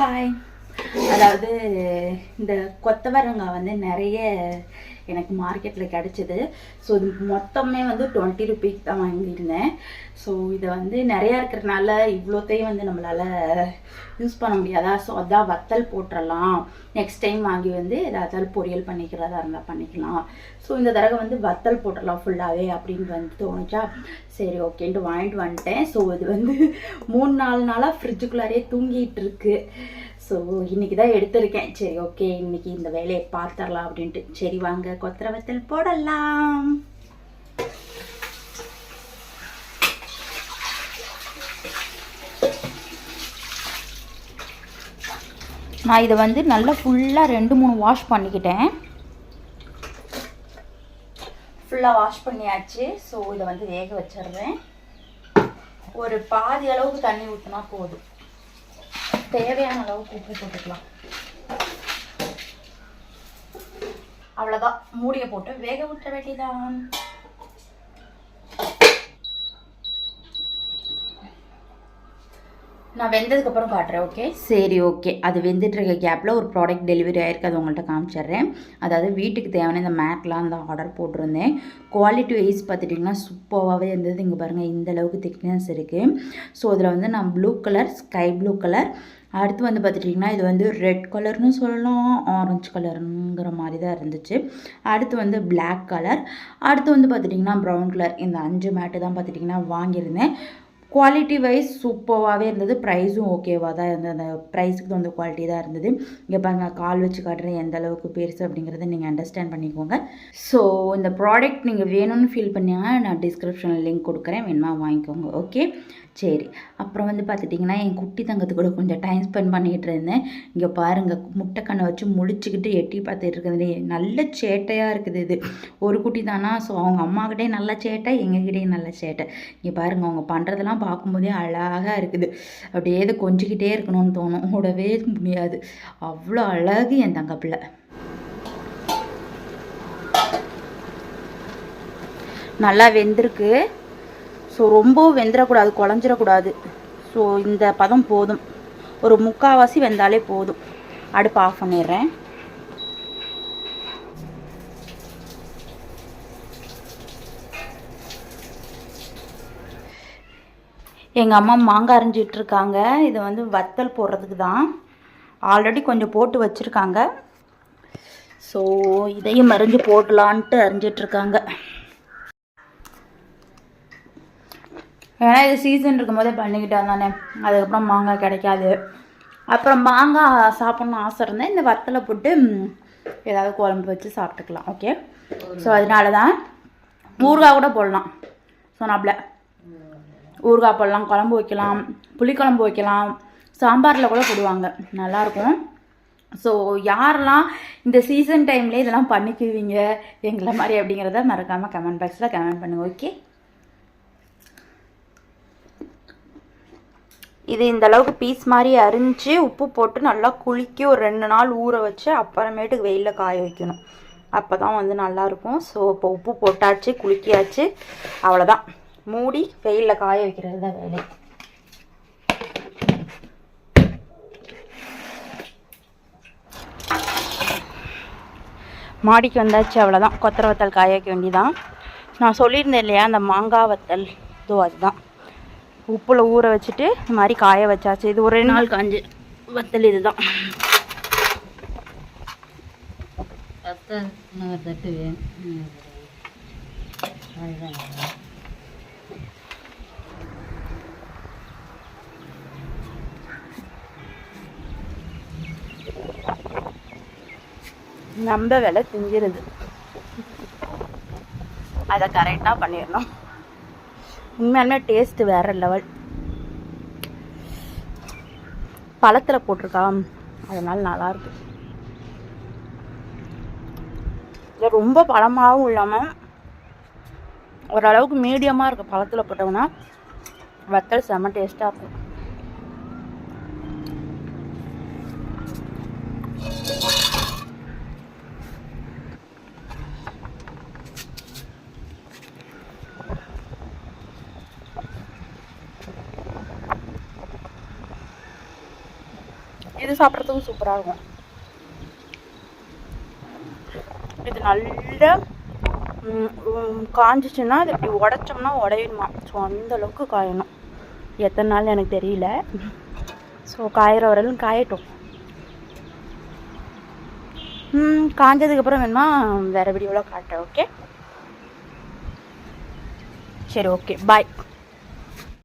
Hi. அதாவது இந்த கொத்தவரங்காய் வந்து நிறைய எனக்கு மார்க்கெட்டில் கிடச்சிது. ஸோ இது மொத்தமே வந்து டுவெண்ட்டி ருபீஸ் தான் வாங்கியிருந்தேன். ஸோ இதை வந்து நிறையா இருக்கிறனால இவ்வளோத்தையும் வந்து நம்மளால் யூஸ் பண்ண முடியாதா? ஸோ அதான் வத்தல் போட்டுடலாம் நெக்ஸ்ட் டைம் வாங்கி வந்து ஏதாவது பொரியல் பண்ணிக்கிறதா இருந்தால் பண்ணிக்கலாம். ஸோ இந்த தடவை வந்து வத்தல் போட்டுடலாம் ஃபுல்லாகவே அப்படின்னு வந்து தோணுச்சா? சரி ஓகேன்ட்டு வாங்கிட்டு வந்துட்டேன். ஸோ இது வந்து மூணு நாலு நாளாக ஃப்ரிட்ஜுக்குள்ளாரே தூங்கிட்டு இருக்கு. ஸோ இன்றைக்கி தான் எடுத்திருக்கேன். சரி ஓகே இன்னைக்கு இந்த வேலையை பார்த்துடலாம் அப்படின்ட்டு. சரி வாங்க கொத்தரை வத்தல் போடலாம். நான் இதை வந்து நல்லா ஃபுல்லாக ரெண்டு மூணு வாஷ் பண்ணிக்கிட்டேன். ஃபுல்லாக வாஷ் பண்ணியாச்சு. ஸோ இதை வந்து வேக வச்சிடுறேன். ஒரு பாதி அளவுக்கு தண்ணி ஊற்றினா போதும். தேவையான அளவுக்கு உப்பு போட்டுக்கலாம். அவ்வளோதான் மூடியை போட்டு வேக விட்ட வேண்டியதான் நான் வெந்ததுக்கப்புறம் காட்டுறேன் ஓகே சரி ஓகே அது வெந்துட்டுருக்க கேப்பில் ஒரு ப்ராடக்ட் டெலிவரி ஆகிருக்கு அது உங்கள்கிட்ட காமிச்சிடுறேன். அதாவது வீட்டுக்கு தேவையான இந்த மேட்லாம் அந்த ஆர்டர் போட்டிருந்தேன். குவாலிட்டி வைஸ் பார்த்துட்டிங்கன்னா சூப்பராகவே இருந்தது. இங்கே பாருங்கள் இந்த அளவுக்கு திக்னஸ் இருக்குது ஸோ அதில் வந்து நான் blue colour sky blue colour அடுத்து வந்து பார்த்துட்டிங்கன்னா இது வந்து ரெட் கலர்னு சொல்லலாம் ஆரஞ்சு கலருங்கிற மாதிரி தான் இருந்துச்சு. அடுத்து வந்து பிளாக் கலர் அடுத்து வந்து பார்த்துட்டிங்கன்னா ப்ரௌன் கலர் இந்த அஞ்சு மேட்டு தான் பார்த்துட்டிங்கன்னா வாங்கியிருந்தேன். குவாலிட்டி வைஸ் சூப்பராகவே இருந்தது. ப்ரைஸும் ஓகேவாக தான் இருந்தது. அந்த ப்ரைஸுக்கு வந்து குவாலிட்டி தான் இருந்தது. இங்கே பாருங்கள் கால் வச்சு காட்டுறேன் எந்த அளவுக்கு பெருசு அப்படிங்கிறத நீங்கள் அண்டர்ஸ்டாண்ட் பண்ணிக்கோங்க. ஸோ இந்த ப்ராடக்ட் நீங்கள் வேணும்னு ஃபீல் பண்ணீங்கன்னா நான் டிஸ்கிரிப்ஷனில் லிங்க் கொடுக்குறேன். வேணுமா வாங்கிக்கோங்க ஓகே சரி. அப்புறம் வந்து பார்த்துட்டிங்கன்னா என் குட்டி தங்கத்து கூட கொஞ்சம் டைம் ஸ்பெண்ட் பண்ணிக்கிட்டு இருந்தேன். இங்கே பாருங்கள் முட்டைக்கண்ணை வச்சு முழிச்சுக்கிட்டு எட்டி பார்த்துட்டு இருக்குது நல்ல சேட்டையாக இருக்குது இது. ஒரு குட்டி தானா? ஸோ அவங்க அம்மாக்கிட்டே நல்ல சேட்டை எங்ககிட்டயும் நல்ல சேட்டை. இங்கே பாருங்கள் அவங்க பண்ணுறதெல்லாம் பார்க்கும்போதே அழகாக இருக்குது. அப்படியே இது கொஞ்சிக்கிட்டே இருக்கணும்னு தோணும். கூடவே முடியாது. அவ்வளோ அழகு என் தங்கப்பில் பிள்ளை நல்லா வெந்திருக்கு. ஸோ ரொம்ப வெந்துடக்கூடாது குழஞ்சிடக்கூடாது ஸோ இந்த பதம் போதும். ஒரு முக்கால்வாசி வெந்தாலே போதும். அடுப்பு ஆஃப் பண்ணிடுறேன். எங்கள் அம்மா மாங்காய் அரைஞ்சிட்ருக்காங்க. இது வந்து வத்தல் போடுறதுக்கு தான். ஆல்ரெடி கொஞ்சம் போட்டு வச்சுருக்காங்க. ஸோ இதையும் அரிஞ்சு போடலான்ட்டு அரிஞ்சிட்டு ஏன்னா இது சீசன் இருக்கும்போதே பண்ணிக்கிட்டா தானே. அதுக்கப்புறம் மாங்காய் கிடைக்காது. அப்புறம் மாங்காய் சாப்பிட்ணுன்னு ஆசை இருந்தேன் இந்த வத்தலை போட்டு ஏதாவது குழம்பு வச்சு சாப்பிட்டுக்கலாம் ஓகே ஸோ அதனால தான் ஊறுகாய் கூட போடலாம் சொன்னாப்புல. ஊறுகாய் போடலாம் குழம்பு வைக்கலாம் புளிக்குழம்பு வைக்கலாம். சாம்பாரில் கூட போடுவாங்க நல்லாயிருக்கும். ஸோ யாரெல்லாம் இந்த சீசன் டைம்லேயே இதெல்லாம் பண்ணிக்குவீங்க எங்களை மாதிரி அப்படிங்கிறத மறக்காமல் கமெண்ட் பாக்ஸில் கமெண்ட் பண்ணுங்கள் ஓகே இது இந்த அளவுக்கு பீஸ் மாதிரி அரிஞ்சு உப்பு போட்டு நல்லா குலுக்கி ஒரு ரெண்டு நாள் ஊற வச்சு அப்புறமேட்டுக்கு வெயிலில் காய வைக்கணும். அப்போ தான் வந்து நல்லாயிருக்கும். ஸோ இப்போ உப்பு போட்டாச்சு குலுக்கியாச்சு. அவ்வளோதான் மூடி வெயிலில் காய வைக்கிறது தான் வேலை. மாடிக்கு வந்தாச்சு அவ்வளோதான் கொத்தரை வத்தல் காய வைக்க வேண்டியதான் நான் சொல்லியிருந்தேன் இல்லையா அந்த மாங்காய் வத்தல். இதுவும் அதுதான். உப்பில் ஊற வச்சுட்டு இந்த மாதிரி காய வச்சாச்சு. இது ஒரு நாள் காஞ்சு. வத்தல் இதுதான். நம்ம விலை திஞ்சிருது. அதை கரெக்டாக பண்ணிடணும். உண்மையாலுமே டேஸ்ட்டு வேறு லெவல் பழத்தில் போட்டிருக்கா. அதனால் நல்லா இருக்கு. ரொம்ப பழமாகவும் இல்லாமல் ஓரளவுக்கு மீடியமாக இருக்குது பழத்தில் போட்டோம்னா வத்தல் செம்ம டேஸ்ட்டாக இருக்கும். இது சாப்பிட்றதுக்கும் சூப்பராக இருக்கும். இது நல்லா காஞ்சிச்சுன்னா அது இப்படி உடச்சோம்னா உடையணுமா? ஸோ அந்த அளவுக்கு காயணும். எத்தனை நாள் எனக்கு தெரியல. ஸோ காயிற வரையிலும் காயட்டும். காஞ்சதுக்கப்புறம் வேணுமா வேறு வீடியோவில் காட்டுறேன் ஓகே சரி ஓகே பாய்